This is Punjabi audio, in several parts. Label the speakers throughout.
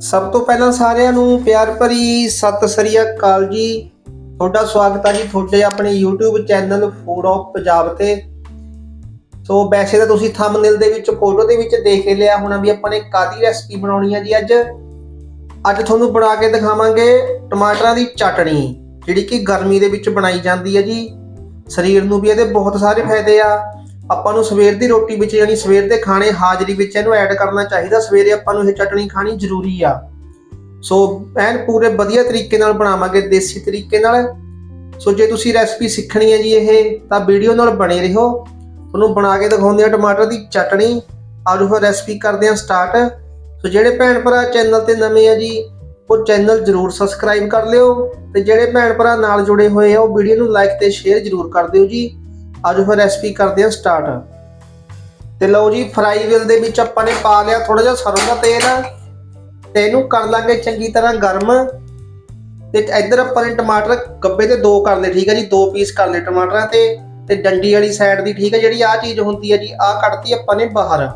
Speaker 1: ਸਭ ਤੋਂ ਪਹਿਲਾਂ ਸਾਰਿਆਂ ਨੂੰ ਪਿਆਰ ਭਰੀ ਸਤਿ ਸ੍ਰੀ ਅਕਾਲ ਜੀ। ਤੁਹਾਡਾ ਸਵਾਗਤ ਹੈ ਜੀ ਤੁਹਾਡੇ ਆਪਣੇ YouTube channel food of Punjab ਤੇ। ਸੋ ਵੈਸੇ ਤਾਂ ਤੁਸੀਂ ਥੰਬਨੇਲ ਦੇ ਵਿੱਚ ਫੋਟੋ ਦੇ ਵਿੱਚ ਦੇਖ ਹੀ ਲਿਆ ਹੋਣਾ ਵੀ ਆਪਾਂ ਨੇ ਕਾਦੀ ਰੈਸਪੀ ਬਣਾਉਣੀ ਹੈ ਜੀ ਅੱਜ। ਅੱਜ ਤੁਹਾਨੂੰ ਬਣਾ ਕੇ ਦਿਖਾਵਾਂਗੇ ਟਮਾਟਰਾਂ ਦੀ ਚਟਣੀ, ਜਿਹੜੀ ਕਿ ਗਰਮੀ ਦੇ ਵਿੱਚ ਬਣਾਈ ਜਾਂਦੀ ਹੈ ਜੀ। ਸਰੀਰ ਨੂੰ ਵੀ ਇਹਦੇ ਬਹੁਤ ਸਾਰੇ ਫਾਇਦੇ ਆ। ਆਪਾਂ ਨੂੰ ਸਵੇਰ ਦੀ ਰੋਟੀ ਵਿੱਚ ਯਾਨੀ ਸਵੇਰ ਦੇ ਖਾਣੇ, ਹਾਜ਼ਰੀ ਵਿੱਚ ਇਹਨੂੰ ਐਡ ਕਰਨਾ ਚਾਹੀਦਾ। ਸਵੇਰੇ ਆਪਾਂ ਨੂੰ ਇਹ ਚਟਣੀ ਖਾਣੀ ਜ਼ਰੂਰੀ ਆ। ਸੋ ਐਨ ਪੂਰੇ ਵਧੀਆ ਤਰੀਕੇ ਨਾਲ ਬਣਾਵਾਂਗੇ, ਦੇਸੀ ਤਰੀਕੇ ਨਾਲ। ਸੋ ਜੇ ਤੁਸੀਂ ਰੈਸਪੀ ਸਿੱਖਣੀ ਹੈ ਜੀ ਇਹ, ਤਾਂ ਵੀਡੀਓ ਨਾਲ ਬਣੇ ਰਹੋ। ਤੁਹਾਨੂੰ ਬਣਾ ਕੇ ਦਿਖਾਉਂਦੇ ਆ ਟਮਾਟਰ ਦੀ ਚਟਣੀ। ਆਜੋ ਫਿਰ ਰੈਸਪੀ ਕਰਦੇ ਆ ਸਟਾਰਟ ਸੋ ਜਿਹੜੇ ਭੈਣ ਭਰਾ ਚੈਨਲ ਤੇ ਨਵੇਂ ਆ ਜੀ, ਉਹ ਚੈਨਲ ਜਰੂਰ ਸਬਸਕ੍ਰਾਈਬ ਕਰ ਲਿਓ। ਤੇ ਜਿਹੜੇ ਭੈਣ ਭਰਾ ਨਾਲ ਜੁੜੇ ਹੋਏ ਆ, ਉਹ ਵੀਡੀਓ ਨੂੰ ਲਾਈਕ ਤੇ ਸ਼ੇਅਰ ਜਰੂਰ ਕਰ ਦਿਓ ਜੀ। ਅੱਜ ਫਿਰ ਰੈਸਪੀ ਕਰਦੇ ਆ ਸਟਾਰਟ ਤੇ ਲਓ ਜੀ ਫਰਾਈ ਵੀਲ ਦੇ ਵਿੱਚ ਆਪਾਂ ਨੇ ਪਾ ਲਿਆ ਥੋੜਾ ਜਿਹਾ ਸਰੋਂ ਦਾ ਤੇਲ। ਤੇ ਇਹਨੂੰ ਕਰ ਲਾਂਗੇ ਚੰਗੀ ਤਰ੍ਹਾਂ ਗਰਮ। ਤੇ ਇੱਧਰ ਆਪਾਂ ਨੇ ਟਮਾਟਰ ਗੱਬੇ ਤੇ ਦੋ ਕਰ ਲਏ, ਠੀਕ ਹੈ ਜੀ, ਦੋ ਪੀਸ ਕਰ ਲਏ ਟਮਾਟਰਾਂ ਤੇ। ਤੇ ਡੰਡੀ ਵਾਲੀ ਸਾਈਡ ਦੀ, ਠੀਕ ਹੈ ਜਿਹੜੀ ਆਹ ਚੀਜ਼ ਹੁੰਦੀ ਹੈ ਜੀ, ਆਹ ਕੱਢਤੀ ਆਪਾਂ ਨੇ ਬਾਹਰ।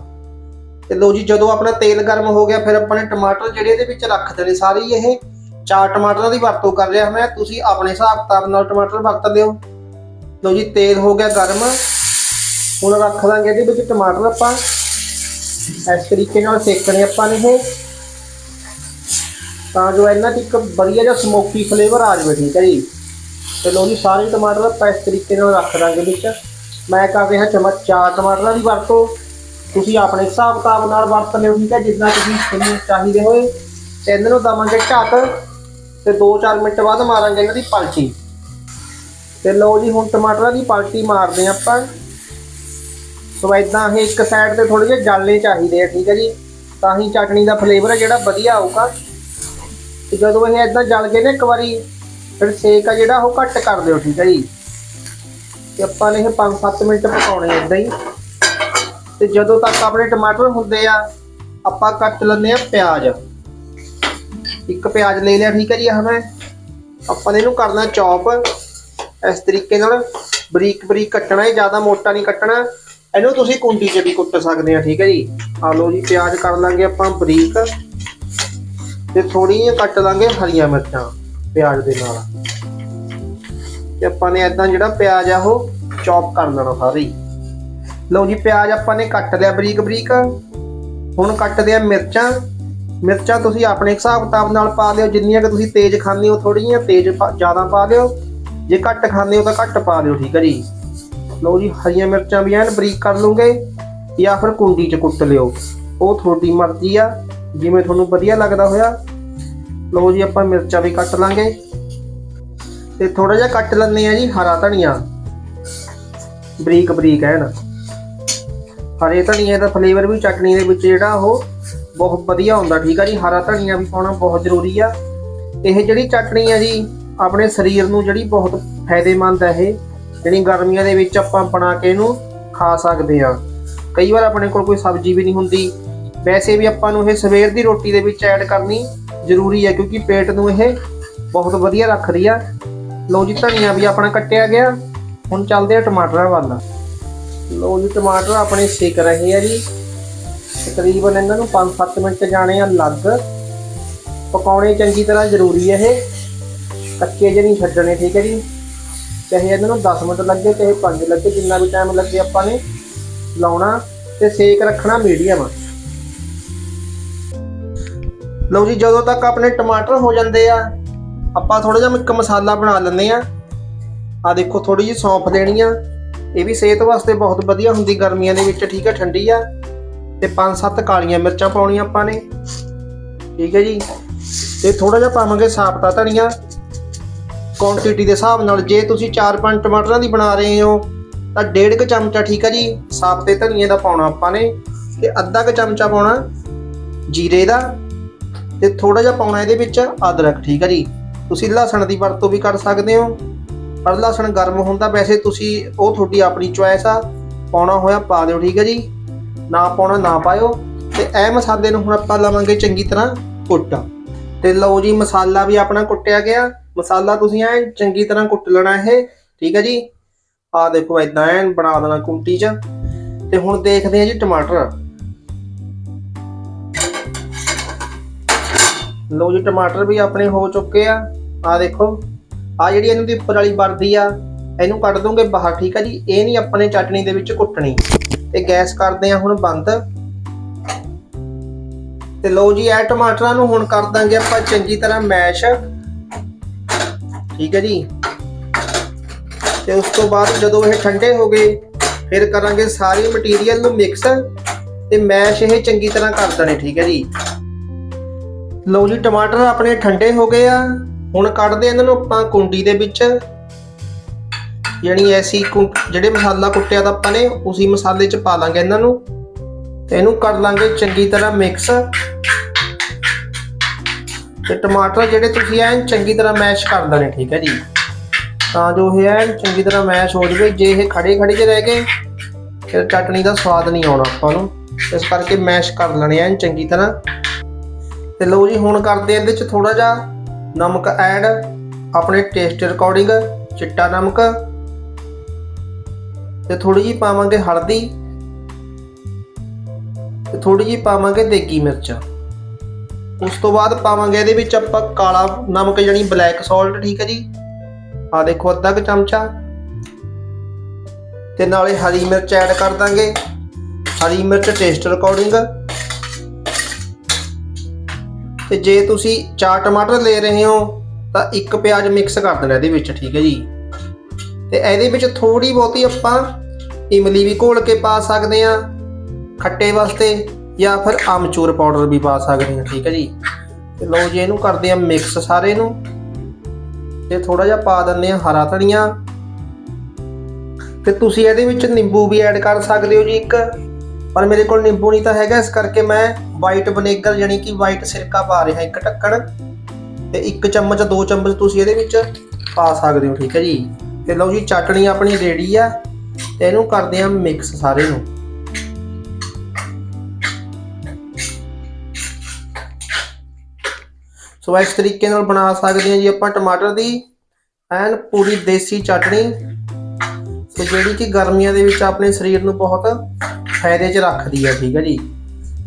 Speaker 1: ਤੇ ਲਓ ਜੀ, ਜਦੋਂ ਆਪਣਾ ਤੇਲ ਗਰਮ ਹੋ ਗਿਆ, ਫਿਰ ਆਪਾਂ ਨੇ ਟਮਾਟਰ ਜਿਹੜੇ ਇਹਦੇ ਵਿੱਚ ਰੱਖ ਦੇਣੇ ਸਾਰੇ ਇਹ। ਚਾਰ ਟਮਾਟਰਾਂ ਦੀ ਵਰਤੋਂ ਕਰ ਰਿਹਾ ਮੈਂ, ਤੁਸੀਂ ਆਪਣੇ ਹਿਸਾਬ ਕਿਤਾਬ ਨਾਲ ਟਮਾਟਰ ਵਰਤ ਲਿਓ ਲਓ ਜੀ, ਤੇਲ ਹੋ ਗਿਆ ਗਰਮ। ਹੁਣ ਰੱਖ ਦਾਂਗੇ ਇਹਦੇ ਵਿੱਚ ਟਮਾਟਰ ਆਪਾਂ। ਇਸ ਤਰੀਕੇ ਨਾਲ ਸੇਕਣੇ ਆਪਾਂ ਨੇ ਇਹ। ਤਾਂ ਜੋ ਇਹਨਾਂ ਦੀ ਇੱਕ ਵਧੀਆ ਜਿਹਾ ਸਮੋਕੀ ਫਲੇਵਰ ਆ ਜਾਵੇ, ਠੀਕ ਹੈ ਜੀ? ਤੇ ਲੋ ਜੀ, ਸਾਰੇ ਟਮਾਟਰ ਆਪਾਂ ਇਸ ਤਰੀਕੇ ਨਾਲ ਰੱਖ ਦਾਂਗੇ ਵਿੱਚ। ਮੈਂ ਕਰ ਰਿਹਾ ਚਮਚ, ਚਾਰ ਟਮਾਟਰਾਂ ਦੀ ਵਰਤੋਂ। ਤੁਸੀਂ ਆਪਣੇ ਹਿਸਾਬ ਕਿਤਾਬ ਨਾਲ ਵਰਤ ਲਿਓ, ਠੀਕ ਹੈ? ਜਿੰਨਾ ਤੁਸੀਂ ਤੁਹਾਨੂੰ ਚਾਹੀਦੇ ਹੋਏ। ਤੇ ਇਹਨਾਂ ਨੂੰ ਦਵਾਂਗੇ ਢੱਕ ਤੇ 2-4 ਮਿੰਟ ਬਾਅਦ ਮਾਰਾਂਗੇ ਇਹਨਾਂ ਦੀ ਪਲਚੀ ਤੇ ਲਓ ਜੀ, ਹੁਣ ਟਮਾਟਰਾਂ ਦੀ ਪਾਲਟੀ ਮਾਰਦੇ ਹਾਂ ਆਪਾਂ। ਸੋ ਇਦਾਂ ਇਹ ਇੱਕ ਸਾਈਡ ਤੇ ਥੋੜੇ ਜਿਹੇ ਜਲਨੇ ਚਾਹੀਦੇ ਆ ਠੀਕ ਹੈ ਜੀ? ਤਾਂ ਹੀ ਚਟਣੀ ਦਾ ਫਲੇਵਰ ਹੈ ਜਿਹੜਾ ਵਧੀਆ ਆਊਗਾ। ਤੇ ਜਦੋਂ ਇਹ ਇਦਾਂ ਜਲ ਗਏ ਨੇ ਇੱਕ ਵਾਰੀ, ਫਿਰ ਸੇਕ ਆ ਜਿਹੜਾ ਉਹ ਘੱਟ ਕਰ ਦਿਓ, ਠੀਕ ਹੈ ਜੀ? ਤੇ ਆਪਾਂ ਨੇ ਇਹ 5-7 ਮਿੰਟ ਪਕਾਉਣੇ ਇਦਾਂ ਹੀ। ਤੇ ਜਦੋਂ ਤੱਕ ਆਪਣੇ ਟਮਾਟਰ ਹੁੰਦੇ ਆ, ਆਪਾਂ ਕੱਟ ਲੈਂਦੇ ਆ ਪਿਆਜ਼। ਇੱਕ ਪਿਆਜ਼ ਲੈ ਲਿਆ, ਠੀਕ ਹੈ ਜੀ, ਆਹ ਆਪਾਂ ਨੇ ਇਹਨੂੰ ਕਰਨਾ ਚੌਪ। ਇਸ ਤਰੀਕੇ ਨਾਲ ਬਰੀਕ ਬਰੀਕ ਕੱਟਣਾ ਹੈ, ਜ਼ਿਆਦਾ ਮੋਟਾ ਨਹੀਂ ਕੱਟਣਾ। ਇਹਨੂੰ ਤੁਸੀਂ ਕੁੰਡੀ 'ਚ ਵੀ ਕੁੱਟ ਸਕਦੇ ਆ, ਠੀਕ ਹੈ ਜੀ। ਆ ਲਓ ਜੀ, ਪਿਆਜ਼ ਕਰ ਲਾਂਗੇ ਆਪਾਂ ਬਰੀਕ ਤੇ ਥੋੜੀ ਜਿਹੀ ਕੱਟ ਲਾਂਗੇ ਹਰੀਆਂ ਮਿਰਚਾਂ ਪਿਆਜ਼ ਦੇ ਨਾਲ। ਤੇ ਆਪਾਂ ਨੇ ਇਦਾਂ ਜਿਹੜਾ ਪਿਆਜ਼ ਆ, ਉਹ ਚੌਪ ਕਰ ਲੈਣਾ ਸਾਰੀ ਲਓ ਜੀ, ਪਿਆਜ਼ ਆਪਾਂ ਨੇ ਕੱਟ ਲਿਆ ਬਰੀਕ ਬਰੀਕ। ਹੁਣ ਕੱਟਦੇ ਆ ਮਿਰਚਾਂ। ਮਿਰਚਾਂ ਤੁਸੀਂ ਆਪਣੇ ਹਿਸਾਬ ਕਿਤਾਬ ਨਾਲ ਪਾ ਲਿਓ, ਜਿੰਨੀਆਂ ਕਿ ਤੁਸੀਂ ਤੇਜ਼ ਖਾਂਦੇ ਹੋ ਥੋੜੀਆਂ ਤੇਜ਼ ਪਾ- ਜ਼ਿਆਦਾ ਪਾ ਲਿਓ। ਜੇ ਘੱਟ ਖਾਂਦੇ ਹੋ ਤਾਂ ਘੱਟ ਪਾ ਦਿਓ ਠੀਕ ਹੈ ਜੀ। ਲਓ ਜੀ, ਹਰੀਆਂ ਮਿਰਚਾਂ ਵੀ ਐਨ ਬਰੀਕ ਕਰ ਲਓਗੇ ਜਾਂ ਫਿਰ ਕੁੰਡੀ 'ਚ ਕੁੱਟ ਲਿਓ। ਉਹ ਤੁਹਾਡੀ ਮਰਜ਼ੀ ਆ, ਜਿਵੇਂ ਤੁਹਾਨੂੰ ਵਧੀਆ ਲੱਗਦਾ ਹੋਇਆ। ਲਓ ਜੀ, ਆਪਾਂ ਮਿਰਚਾਂ ਵੀ ਕੱਟ ਲਾਂਗੇ। ਤੇ ਥੋੜਾ ਜਿਹਾ ਕੱਟ ਲੈਂਦੇ ਆ ਜੀ, ਹਰਾ ਧਨੀਆ। ਬਰੀਕ ਬਰੀਕ ਐਨ। ਹਰੇ ਧਨੀਏ ਦਾ ਫਲੇਵਰ ਵੀ ਚਟਨੀ ਦੇ ਵਿੱਚ ਜਿਹੜਾ ਉਹ ਬਹੁਤ ਵਧੀਆ ਹੁੰਦਾ, ਠੀਕ ਆ ਜੀ। ਹਰਾ ਧਨੀਆ ਵੀ ਪਾਉਣਾ ਬਹੁਤ ਜ਼ਰੂਰੀ ਆ। ਇਹ ਜਿਹੜੀ ਚਟਨੀ ਆ ਜੀ ਆਪਣੇ ਸਰੀਰ ਨੂੰ ਜਿਹੜੀ ਬਹੁਤ ਫਾਇਦੇਮੰਦ ਹੈ ਇਹ, ਜਿਹੜੀ ਗਰਮੀਆਂ ਦੇ ਵਿੱਚ ਆਪਾਂ ਬਣਾ ਕੇ ਇਹਨੂੰ ਖਾ ਸਕਦੇ ਆ ਕਈ ਵਾਰ ਆਪਣੇ ਕੋਲ ਕੋਈ ਸਬਜ਼ੀ ਵੀ ਨਹੀਂ ਹੁੰਦੀ। ਵੈਸੇ ਵੀ ਆਪਾਂ ਨੂੰ ਇਹ ਸਵੇਰ ਦੀ ਰੋਟੀ ਦੇ ਵਿੱਚ ਐਡ ਕਰਨੀ ਜ਼ਰੂਰੀ ਹੈ ਕਿਉਂਕਿ ਪੇਟ ਨੂੰ ਇਹ ਬਹੁਤ ਵਧੀਆ ਰੱਖਦੀ ਆ। ਲਓ ਜੀ, ਧਨੀਆ ਵੀ ਆਪਣਾ ਕੱਟਿਆ ਗਿਆ। ਹੁਣ ਚੱਲਦੇ ਆ ਟਮਾਟਰਾਂ ਵੱਲ। ਲਓ ਜੀ, ਟਮਾਟਰ ਆਪਣੇ ਸੇਕ ਰਹੇ ਆ ਜੀ। ਤਕਰੀਬਨ ਇਹਨਾਂ ਨੂੰ 5-7 ਮਿੰਟ ਜਾਣੇ ਆ ਲੱਗ। ਪਕਾਉਣੇ ਚੰਗੀ ਤਰ੍ਹਾਂ ਜ਼ਰੂਰੀ ਹੈ ਇਹ। ਤੱਕੇ ਜਿਹੇ ਨਹੀਂ ਛੱਡਣੇ, ਠੀਕ ਹੈ ਜੀ? ਚਾਹੇ ਇਹਨਾਂ ਨੂੰ 10 ਮਿੰਟ ਲੱਗੇ, ਚਾਹੇ 5 ਲੱਗੇ, ਜਿੰਨਾ ਵੀ ਟਾਈਮ ਲੱਗੇ ਆਪਾਂ ਨੇ ਲਾਉਣਾ ਤੇ ਸੇਕ ਰੱਖਣਾ ਮੀਡੀਅਮ ਲਓ ਜੀ, ਜਦੋਂ ਤੱਕ ਆਪਣੇ ਟਮਾਟਰ ਹੋ ਜਾਂਦੇ ਆ, ਆਪਾਂ ਥੋੜਾ ਜਿਹਾ ਇੱਕ ਮਸਾਲਾ ਬਣਾ ਲੈਂਦੇ ਆ ਆ ਦੇਖੋ ਥੋੜੀ ਜਿਹੀ ਸੌਂਫ ਦੇਣੀ ਆ। ਇਹ ਵੀ ਸਿਹਤ ਵਾਸਤੇ ਬਹੁਤ ਵਧੀਆ ਹੁੰਦੀ ਗਰਮੀਆਂ ਦੇ ਵਿੱਚ, ਠੀਕ ਹੈ, ਠੰਡੀ ਆ। ਤੇ ਪੰਜ ਸੱਤ ਕਾਲੀਆਂ ਮਿਰਚਾਂ ਪਾਉਣੀਆਂ ਆਪਾਂ ਨੇ। ਠੀਕ ਹੈ ਜੀ। ਤੇ ਥੋੜਾ ਜਿਹਾ ਪਾਵਾਂਗੇ ਸਾਬਤਾ ਧਨੀਆ। ਕੁਆਂਟੀਟੀ ਦੇ ਹਿਸਾਬ ਨਾਲ? ਜੇ ਤੁਸੀਂ 4-5 ਟਮਾਟਰਾਂ ਦੀ ਬਣਾ ਰਹੇ ਹੋ, ਤਾਂ ਡੇਢ ਕੁ ਚਮਚਾ, ਠੀਕ ਹੈ ਜੀ? ਸਾਬਤੇ ਧਨੀਏ ਦਾ ਪਾਉਣਾ ਆਪਾਂ ਨੇ ਤੇ ਅੱਧਾ ਕੁ ਚਮਚਾ ਪਾਉਣਾ ਜੀਰੇ ਦਾ ਤੇ ਥੋੜਾ ਜਿਹਾ ਪਾਉਣਾ ਇਹਦੇ ਵਿੱਚ ਅਦਰਕ, ਠੀਕ ਹੈ ਜੀ? ਤੁਸੀਂ ਲਸਣ ਦੀ ਵਰਤੋਂ ਵੀ ਕਰ ਸਕਦੇ ਹੋ, ਪਰ ਲਸਣ ਗਰਮ ਹੁੰਦਾ ਵੈਸੇ ਤੁਸੀਂ, ਉਹ ਤੁਹਾਡੀ ਆਪਣੀ ਚੁਆਇਸ ਆ। ਪਾਉਣਾ ਹੋਇਆ ਪਾ ਦਿਓ, ਠੀਕ ਹੈ ਜੀ? ਨਾ ਪਾਉਣਾ, ਨਾ ਪਾਇਓ। ਤੇ ਇਹ ਮਸਾਲੇ ਨੂੰ ਹੁਣ ਆਪਾਂ ਲਵਾਂਗੇ ਚੰਗੀ ਤਰ੍ਹਾਂ ਕੁੱਟ। ਤੇ ਲਓ ਜੀ, ਮਸਾਲਾ ਵੀ ਆਪਣਾ ਕੁੱਟਿਆ ਗਿਆ। ਮਸਾਲਾ ਤੁਸੀਂ ਐ ਚੰਗੀ ਤਰ੍ਹਾਂ ਕੁੱਟ ਲੈਣਾ ਇਹ, ਠੀਕ ਹੈ ਜੀ? ਆ ਦੇਖੋ ਇਦਾਂ ਐਨ ਬਣਾ ਦੇਣਾ ਕੁੰਟੀ 'ਚ। ਤੇ ਹੁਣ ਦੇਖਦੇ ਹਾਂ ਜੀ ਟਮਾਟਰ। ਲਓ ਜੀ ਟਮਾਟਰ ਵੀ ਆਪਣੇ ਹੋ ਚੁੱਕੇ ਆ। ਆ ਦੇਖੋ ਆ ਜਿਹੜੀ ਇਹਨਾਂ ਦੀ ਉੱਪਰ ਵਾਲੀ ਵਰਦੀ ਆ, ਇਹਨੂੰ ਕੱਢ ਦੋਗੇ ਬਾਹਰ, ਠੀਕ ਆ ਜੀ? ਇਹ ਨਹੀਂ ਆਪਣੇ ਚਟਣੀ ਦੇ ਵਿੱਚ ਕੁੱਟਣੀ। ਤੇ ਗੈਸ ਕਰਦੇ ਆ ਹੁਣ ਬੰਦ। ਤੇ ਲਓ ਜੀ, ਇਹ ਟਮਾਟਰਾਂ ਨੂੰ ਹੁਣ ਕਰ ਦਾਂਗੇ ਆਪਾਂ ਚੰਗੀ ਤਰ੍ਹਾਂ ਮੈਸ਼। ਠੀਕ ਹੈ ਜੀ? ਤੇ ਉਸ ਤੋਂ ਬਾਅਦ ਜਦੋਂ ਇਹ ਠੰਡੇ ਹੋ ਗਏ, ਫਿਰ ਕਰਾਂਗੇ ਸਾਰੇ ਮਟੀਰੀਅਲ ਨੂੰ ਮਿਕਸ ਤੇ ਮੈਸ਼ ਇਹ ਚੰਗੀ ਤਰ੍ਹਾਂ ਕਰ ਦੇਣੇ, ਠੀਕ ਹੈ ਜੀ? ਲਓ ਜੀ, ਟਮਾਟਰ ਆਪਣੇ ਠੰਡੇ ਹੋ ਗਏ ਆ। ਹੁਣ ਕੱਢਦੇ ਇਹਨਾਂ ਨੂੰ ਆਪਾਂ ਕੁੰਡੀ ਦੇ ਵਿੱਚ। ਯਾਨੀ ਐਸੀ ਜਿਹੜੇ ਮਸਾਲਾ ਕੁੱਟਿਆ ਤਾਂ ਆਪਾਂ ਨੇ, ਉਸੇ ਮਸਾਲੇ 'ਚ ਪਾ ਲਾਂਗੇ ਇਹਨਾਂ ਨੂੰ। ਤੇ ਇਹਨੂੰ ਕਰ ਲਾਂਗੇ ਚੰਗੀ ਤਰ੍ਹਾਂ ਮਿਕਸ ਤੇ ਟਮਾਟਰ ਜਿਹੜੇ ਤੁਸੀਂ ਐਨ ਚੰਗੀ ਤਰ੍ਹਾਂ ਮੈਸ਼ ਕਰ ਲੈਣੇ, ਠੀਕ ਹੈ ਜੀ। ਤਾਂ ਜੋ ਇਹ ਐਨ ਚੰਗੀ ਤਰ੍ਹਾਂ ਮੈਸ਼ ਹੋ ਜਾਵੇ, ਜੇ ਇਹ ਖੜੇ ਖੜੇ ਜਿਹੇ ਰਹਿ ਗਏ ਫਿਰ ਚਟਣੀ ਦਾ ਸਵਾਦ ਨਹੀਂ ਆਉਣਾ ਆਪਾਂ ਨੂੰ। ਇਸ ਕਰਕੇ ਮੈਸ਼ ਕਰ ਲੈਣੇ ਐਨ ਚੰਗੀ ਤਰ੍ਹਾਂ। ਤੇ ਲਓ ਜੀ, ਹੁਣ ਕਰਦੇ ਇਹਦੇ ਚ ਥੋੜਾ ਜਿਹਾ ਨਮਕ ਐਡ, ਆਪਣੇ ਟੇਸਟ ਅਕੋਰਡਿੰਗ ਚਿੱਟਾ ਨਮਕ। ਤੇ ਥੋੜੀ ਜੀ ਪਾਵਾਂਗੇ ਹਲਦੀ, ਤੇ ਥੋੜੀ ਜੀ ਪਾਵਾਂਗੇ ਦੇਗੀ ਮਿਰਚ। ਉਸ ਤੋਂ ਬਾਅਦ ਪਾਵਾਂਗੇ ਇਹਦੇ ਵਿੱਚ ਆਪਾਂ ਕਾਲਾ ਨਮਕ ਯਾਨੀ ਬਲੈਕ ਸਾਲਟ ਠੀਕ ਹੈ ਜੀ। ਆ ਦੇਖੋ ਅੱਧਾ ਕੁ ਚਮਚਾ। ਤੇ ਨਾਲੇ ਹਰੀ ਮਿਰਚ ਐਡ ਕਰ ਦਾਂਗੇ। ਹਰੀ ਮਿਰਚ ਟੇਸਟ ਅਕੋਰਡਿੰਗ ਤੇ ਜੇ ਤੁਸੀਂ ਚਾਰ ਟਮਾਟਰ ਲੈ ਰਹੇ ਹੋ, ਤਾਂ ਇੱਕ ਪਿਆਜ਼ ਮਿਕਸ ਕਰ ਦੇਣਾ ਇਹਦੇ ਵਿੱਚ, ਠੀਕ ਹੈ ਜੀ। ਤੇ ਇਹਦੇ ਵਿੱਚ ਥੋੜੀ ਬਹੁਤੀ ਆਪਾਂ ਇਮਲੀ ਵੀ ਘੋਲ ਕੇ ਪਾ ਸਕਦੇ ਆ ਖੱਟੇ ਵਾਸਤੇ। ਜਾਂ ਫਿਰ ਆਮਚੂਰ ਪਾਊਡਰ ਵੀ ਪਾ ਸਕਦੇ ਹਾਂ, ਠੀਕ ਹੈ ਜੀ। ਤੇ ਲਓ ਜੀ, ਇਹਨੂੰ ਕਰਦੇ ਆ ਮਿਕਸ ਸਾਰੇ ਨੂੰ। ਤੇ ਥੋੜਾ ਜਿਹਾ ਪਾ ਦਿੰਦੇ ਆ ਹਰਾ ਧਨੀਆ। ਤੇ ਤੁਸੀਂ ਇਹਦੇ ਵਿੱਚ ਨਿੰਬੂ ਵੀ ਐਡ ਕਰ ਸਕਦੇ ਹੋ ਜੀ ਇੱਕ। ਪਰ ਮੇਰੇ ਕੋਲ ਨਿੰਬੂ ਨਹੀਂ ਤਾਂ ਹੈਗਾ, ਇਸ ਕਰਕੇ ਮੈਂ ਵਾਈਟ ਵਿਨੇਗਰ ਯਾਨੀ ਕਿ ਵਾਈਟ ਸਿਰਕਾ ਪਾ ਰਿਹਾ ਇੱਕ ਢੱਕਣ। ਤੇ ਇੱਕ ਚਮਚ, ਦੋ ਚਮਚ ਤੁਸੀਂ ਇਹਦੇ ਵਿੱਚ ਪਾ ਸਕਦੇ ਹੋ, ਠੀਕ ਹੈ ਜੀ। ਤੇ ਲਓ ਜੀ, ਚਟਣੀ ਆਪਣੀ ਰੈਡੀ ਆ। ਤੇ ਇਹਨੂੰ ਕਰਦੇ ਆ ਮਿਕਸ ਸਾਰੇ ਨੂੰ। ਸੋ ਇਸ ਤਰੀਕੇ ਨਾਲ ਬਣਾ ਸਕਦੇ ਹਾਂ ਜੀ ਆਪਾਂ ਟਮਾਟਰ ਦੀ ਐਨ ਪੂਰੀ ਦੇਸੀ ਚਟਣੀ ਸੋ ਜਿਹੜੀ ਕਿ ਗਰਮੀਆਂ ਦੇ ਵਿੱਚ ਆਪਣੇ ਸਰੀਰ ਨੂੰ ਬਹੁਤ ਫਾਇਦੇ 'ਚ ਰੱਖਦੀ ਹੈ ਠੀਕ ਹੈ ਜੀ।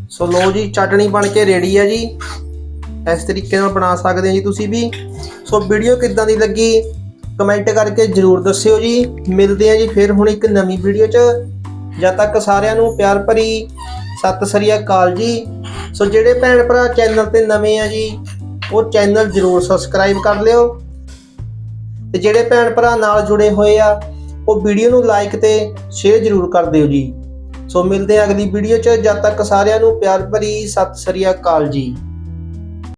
Speaker 1: ਸੋ ਲੋ ਜੀ ਚਟਣੀ ਬਣ ਕੇ ਰੈਡੀ ਹੈ ਜੀ। ਇਸ ਤਰੀਕੇ ਨਾਲ ਬਣਾ ਸਕਦੇ ਹੋ ਜੀ ਤੁਸੀਂ ਵੀ। ਸੋ ਵੀਡੀਓ ਕਿੱਦਾਂ ਦੀ ਲੱਗੀ, ਕਮੈਂਟ ਕਰਕੇ ਜਰੂਰ ਦੱਸਿਓ ਜੀ। ਮਿਲਦੇ ਆ ਜੀ ਫਿਰ ਹੁਣ ਇੱਕ ਨਵੀਂ ਵੀਡੀਓ 'ਚ। ਜਦ ਤੱਕ ਸਾਰਿਆਂ ਨੂੰ ਪਿਆਰ ਭਰੀ ਸਤਿ ਸ੍ਰੀ ਅਕਾਲ ਜੀ। ਸੋ ਜਿਹੜੇ ਭੈਣ ਭਰਾ ਚੈਨਲ ਤੇ ਨਵੇਂ ਆ ਜੀ ਉਹ ਚੈਨਲ ਜਰੂਰ ਸਬਸਕ੍ਰਾਈਬ ਕਰ ਲਿਓ। ਤੇ ਜਿਹੜੇ ਭੈਣ ਭਰਾ ਨਾਲ ਜੁੜੇ ਹੋਏ ਆ, ਉਹ ਵੀਡੀਓ ਨੂੰ ਲਾਈਕ ਤੇ ਸ਼ੇਅਰ ਜਰੂਰ ਕਰ ਦਿਓ ਜੀ। ਸੋ ਮਿਲਦੇ ਆ ਅਗਲੀ ਵੀਡੀਓ 'ਚ। ਜਦ ਤੱਕ ਸਾਰਿਆਂ ਨੂੰ ਪਿਆਰ ਭਰੀ ਸਤਿ ਸ੍ਰੀ ਅਕਾਲ ਜੀ।